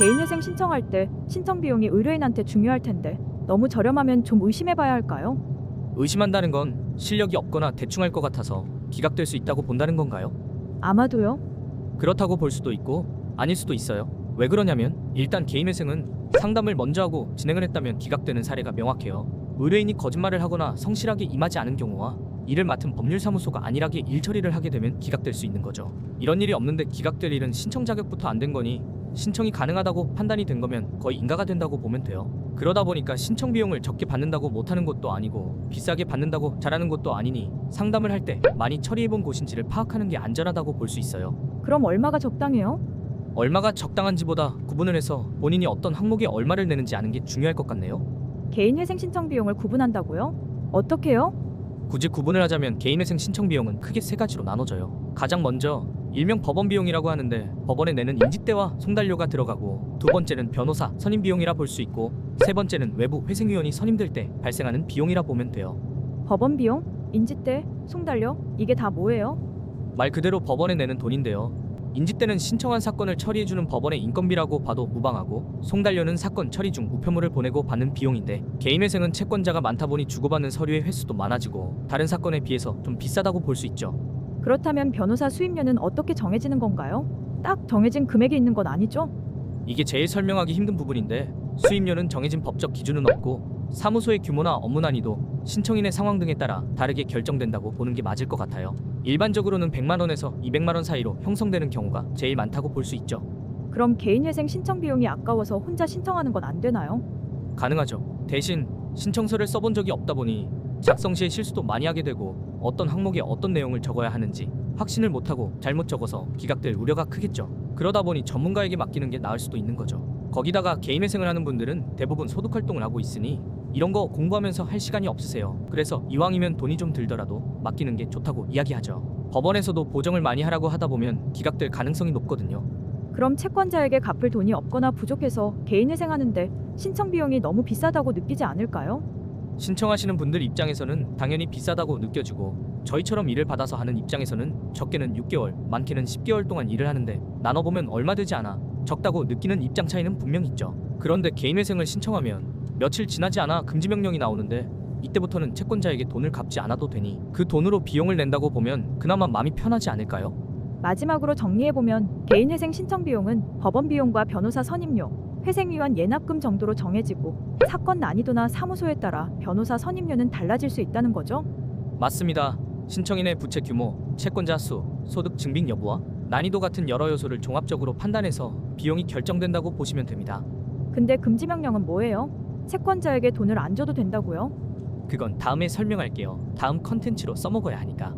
개인회생 신청할 때 신청 비용이 의뢰인한테 중요할 텐데 너무 저렴하면 좀 의심해봐야 할까요? 의심한다는 건 실력이 없거나 대충 할 것 같아서 기각될 수 있다고 본다는 건가요? 아마도요. 그렇다고 볼 수도 있고 아닐 수도 있어요. 왜 그러냐면 일단 개인회생은 상담을 먼저 하고 진행을 했다면 기각되는 사례가 명확해요. 의뢰인이 거짓말을 하거나 성실하게 임하지 않은 경우와 이를 맡은 법률사무소가 안일하게 일 처리를 하게 되면 기각될 수 있는 거죠. 이런 일이 없는데 기각될 일은 신청 자격부터 안 된 거니 신청이 가능하다고 판단이 된 거면 거의 인가가 된다고 보면 돼요. 그러다 보니까 신청 비용을 적게 받는다고 못하는 것도 아니고 비싸게 받는다고 잘하는 것도 아니니 상담을 할 때 많이 처리해본 곳인지를 파악하는 게 안전하다고 볼 수 있어요. 그럼 얼마가 적당해요? 얼마가 적당한지보다 구분을 해서 본인이 어떤 항목에 얼마를 내는지 아는 게 중요할 것 같네요. 개인회생 신청 비용을 구분한다고요? 어떻게요? 굳이 구분을 하자면 개인회생 신청 비용은 크게 세 가지로 나눠져요. 가장 먼저 일명 법원 비용이라고 하는데 법원에 내는 인지대와 송달료가 들어가고 두 번째는 변호사 선임 비용이라 볼 수 있고 세 번째는 외부 회생위원이 선임될 때 발생하는 비용이라 보면 돼요. 법원 비용, 인지대, 송달료 이게 다 뭐예요? 말 그대로 법원에 내는 돈인데요. 인지대는 신청한 사건을 처리해주는 법원의 인건비라고 봐도 무방하고 송달료는 사건 처리 중 우편물을 보내고 받는 비용인데 개인회생은 채권자가 많다 보니 주고받는 서류의 횟수도 많아지고 다른 사건에 비해서 좀 비싸다고 볼 수 있죠. 그렇다면 변호사 수임료는 어떻게 정해지는 건가요? 딱 정해진 금액이 있는 건 아니죠? 이게 제일 설명하기 힘든 부분인데 수임료는 정해진 법적 기준은 없고 사무소의 규모나 업무 난이도, 신청인의 상황 등에 따라 다르게 결정된다고 보는 게 맞을 것 같아요. 일반적으로는 100만 원에서 200만 원 사이로 형성되는 경우가 제일 많다고 볼 수 있죠. 그럼 개인회생 신청 비용이 아까워서 혼자 신청하는 건 안 되나요? 가능하죠. 대신 신청서를 써본 적이 없다 보니 작성 시에 실수도 많이 하게 되고 어떤 항목에 어떤 내용을 적어야 하는지 확신을 못하고 잘못 적어서 기각될 우려가 크겠죠. 그러다 보니 전문가에게 맡기는 게 나을 수도 있는 거죠. 거기다가 개인회생을 하는 분들은 대부분 소득 활동을 하고 있으니 이런 거 공부하면서 할 시간이 없으세요. 그래서 이왕이면 돈이 좀 들더라도 맡기는 게 좋다고 이야기하죠. 법원에서도 보정을 많이 하라고 하다 보면 기각될 가능성이 높거든요. 그럼 채권자에게 갚을 돈이 없거나 부족해서 개인회생하는데 신청 비용이 너무 비싸다고 느끼지 않을까요? 신청하시는 분들 입장에서는 당연히 비싸다고 느껴지고 저희처럼 일을 받아서 하는 입장에서는 적게는 6개월, 많게는 10개월 동안 일을 하는데 나눠보면 얼마 되지 않아 적다고 느끼는 입장 차이는 분명 있죠. 그런데 개인회생을 신청하면 며칠 지나지 않아 금지 명령이 나오는데 이때부터는 채권자에게 돈을 갚지 않아도 되니 그 돈으로 비용을 낸다고 보면 그나마 마음이 편하지 않을까요? 마지막으로 정리해보면 개인회생 신청 비용은 법원 비용과 변호사 선임료, 회생위원 예납금 정도로 정해지고 사건 난이도나 사무소에 따라 변호사 선임료는 달라질 수 있다는 거죠. 맞습니다. 신청인의 부채 규모, 채권자 수, 소득 증빙 여부와 난이도 같은 여러 요소를 종합적으로 판단해서 비용이 결정된다고 보시면 됩니다. 근데 금지 명령은 뭐예요? 채권자에게 돈을 안 줘도 된다고요? 그건 다음에 설명할게요. 다음 컨텐츠로 써먹어야 하니까.